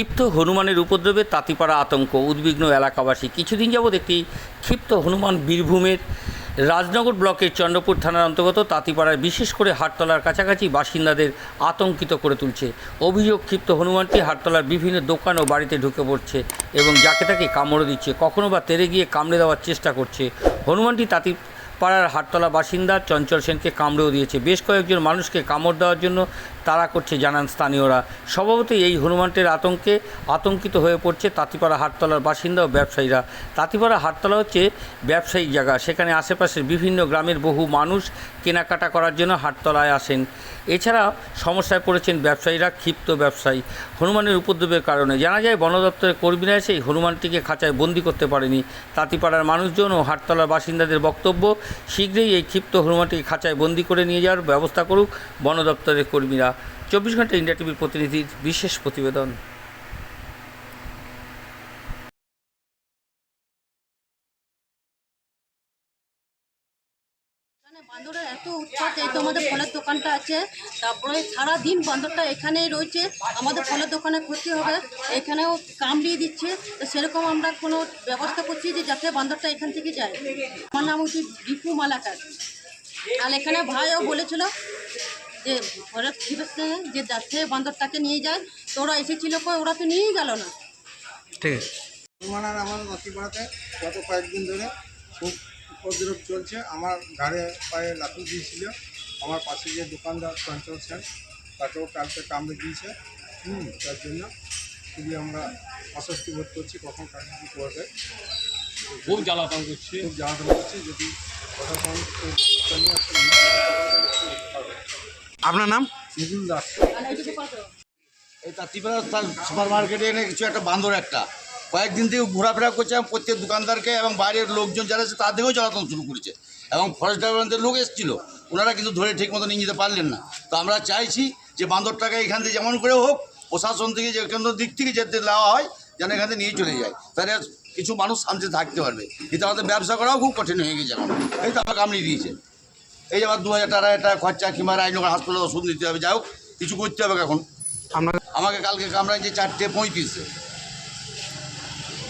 ক্ষিপ্ত হনুমানের উপদ্রবে তাঁতিপাড়া আতঙ্ক। উদ্বিগ্ন এলাকাবাসী কিছুদিন যাবৎ একটি ক্ষিপ্ত হনুমান বীরভূমের রাজনগর ব্লকের চন্দ্রপুর থানার অন্তর্গত তাঁতিপাড়ায় বিশেষ করে হাটতলার কাছাকাছি বাসিন্দাদের আতঙ্কিত করে তুলছে। অভিযোগ, ক্ষিপ্ত হনুমানটি হাটতলার বিভিন্ন দোকান ও বাড়িতে ঢুকে পড়ছে এবং যাকে তাকে কামড়ে দিচ্ছে, কখনো বা তেরে গিয়ে কামড়ে দেওয়ার চেষ্টা করছে। হনুমানটি তাঁতি পাড়ার হাটতলা বাসিন্দা চঞ্চল সেনকে কামড়েও দিয়েছে। বেশ কয়েকজন মানুষকে কামড় দেওয়ার জন্য তারা করছে জানান স্থানীয়রা। স্বভাবতই এই হনুমানটির আতঙ্কে আতঙ্কিত হয়ে পড়ছে তাঁতিপাড়া হাটতলার বাসিন্দা ও ব্যবসায়ীরা। তাঁতিপাড়া হাটতলা হচ্ছে ব্যবসায়িক জায়গা। সেখানে আশেপাশের বিভিন্ন গ্রামের বহু মানুষ কেনাকাটা করার জন্য হাটতলায় আসেন। এছাড়া সমস্যায় পড়েছেন ব্যবসায়ীরা, ক্ষিপ্ত ব্যবসায়ী। হনুমানের উপদ্রবের কারণে জানা যায়, বন দপ্তরের কর্মীরা এসে এই হনুমানটিকে খাঁচায় বন্দি করতে পারেনি। তাঁতিপাড়ার মানুষজন ও হাটতলার বাসিন্দাদের বক্তব্য শীঘ্রই এই ক্ষিপ্ত হনুমানটিকে খাঁচায় বন্দি করে নিয়ে যাওয়ার ব্যবস্থা করুক বন দপ্তরের কর্মীরা। চব্বিশ ঘণ্টা ইন্ডিয়া টিভির প্রতিনিধির বিশেষ প্রতিবেদন। এখানে বান্দরের এত উৎপাত এই তো আমাদের ফলের দোকানটা আছে। তারপরে সারা দিন বান্দরটা এখানেই রয়েছে। আমাদের ফলের দোকানে ক্ষতি হবে। এখানেও কামড়িয়ে দিচ্ছে। তো সেরকম আমরা কোনো ব্যবস্থা করছি যে যাতে বান্দরটা এখান থেকে যায়। আমার নাম হচ্ছে দীপু মালাকার। আর এখানে ভাইও বলেছিল যে ফরেস্ট ডিপার্টমেন্ট যে যাতে বান্দরটাকে নিয়ে যায়। তো ওরা এসেছিল কই? ওরা তো নিয়েই গেল না। ঠিক আছে। আমার নথিপাড়াতে গত কয়েকদিন ধরে খুব উপদ্রব চলছে। আমার ঘাড়ে পায়ে লাথি দিয়েছিল। আমার পাশে যে দোকানদার চঞ্চল সেন তাকেও কালকে কামড়ে দিয়েছে। হুম তার জন্য খুবই আমরা অস্বস্তি বোধ করছি কখন কাকে কী করবে। খুব জ্বালাতন করছি। খুব জ্বালাতন করছি যদি প্রশাসন। আপনার নাম? নিগুল দাস। এই তাঁতিপাড়া সুপার মার্কেটে এনে কিছু একটা বান্দর একটা। কয়েকদিন থেকে ঘোরাফেরা করছে এবং প্রত্যেক দোকানদারকে এবং বাইরের লোকজন যারা আছে তাদেরকেও জ্বালাতন শুরু করেছে। এবং ফরেস্ট ডিপার্টমেন্টের লোক এসেছিল। ওনারা কিন্তু ধরে ঠিক মতো নিয়ে যেতে পারলেন না। তো আমরা চাইছি যে বান্দরটাকে এখান থেকে যেমন করে হোক প্রশাসন থেকে যে কেন্দ্র দিক থেকে যেতে দেওয়া হয় যেন এখান থেকে নিয়ে চলে যায়। তাহলে কিছু মানুষ শান্তিতে থাকতে পারবে। কিন্তু আমাদের ব্যবসা করাও খুব কঠিন হয়ে গেছে এখন। এই তো আমার কামড়িয়ে দিয়েছে। এই যে আমার দু হাজার টাকা একটা খরচা কিংবা রায়নগর হাসপাতালে ওষুধ নিতে হবে। যাই হোক কিছু করতে হবে এখন। আমাকে কালকে কামড়ায় যে চারটে পঁয়ত্রিশে।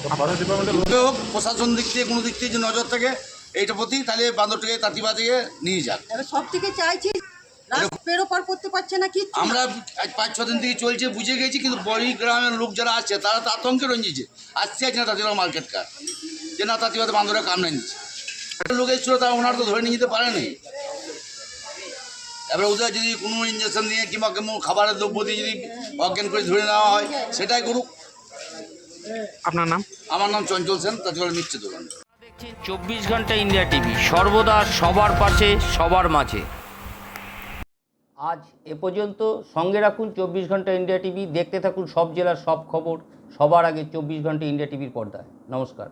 হোক প্রশাসন দিক থেকে কোনো দিক থেকে যে নজর থাকে এইটা প্রতি তাহলে বান্দরটাকে তাঁতিবা থেকে নিয়ে যাক এবার সব থেকে চাইছি পেরোপার করতে পারছে না কি আমরা আজ পাঁচ ছ দিন থেকে চলছে বুঝে গেছি কিন্তু বড়ি গ্রামের লোক যারা আছে তারা তো আতঙ্কে রঞ্জিছে আসছে আছে না তাঁতিবা মার্কেট কার। যে না তাঁতিবাতে বান্দরে কামড়ে নিচ্ছে লোক এসেছিল তারা ওনারা তো ধরে নিয়ে যেতে পারেনি এবার ওদের যদি কোনো ইঞ্জেকশন দিয়ে কিংবা কোনো খাবারের দ্রব্য দিয়ে যদি অজ্ঞান করে ধরে নেওয়া হয় সেটাই করুক। আপনার নাম? আমার নাম চঞ্চল সেন তাছাড়া মিষ্টি দোকান। দেখছেন চব্বিশ ঘণ্টা ইন্ডিয়া টিভি সর্বদা সবার পাশে সবার মাঝে। আজ এ পর্যন্ত সঙ্গে রাখুন চব্বিশ ঘণ্টা ইন্ডিয়া টিভি দেখতে থাকুন সব জেলার সব খবর সবার আগে চব্বিশ ঘণ্টা ইন্ডিয়া টিভির পর্দায়। নমস্কার।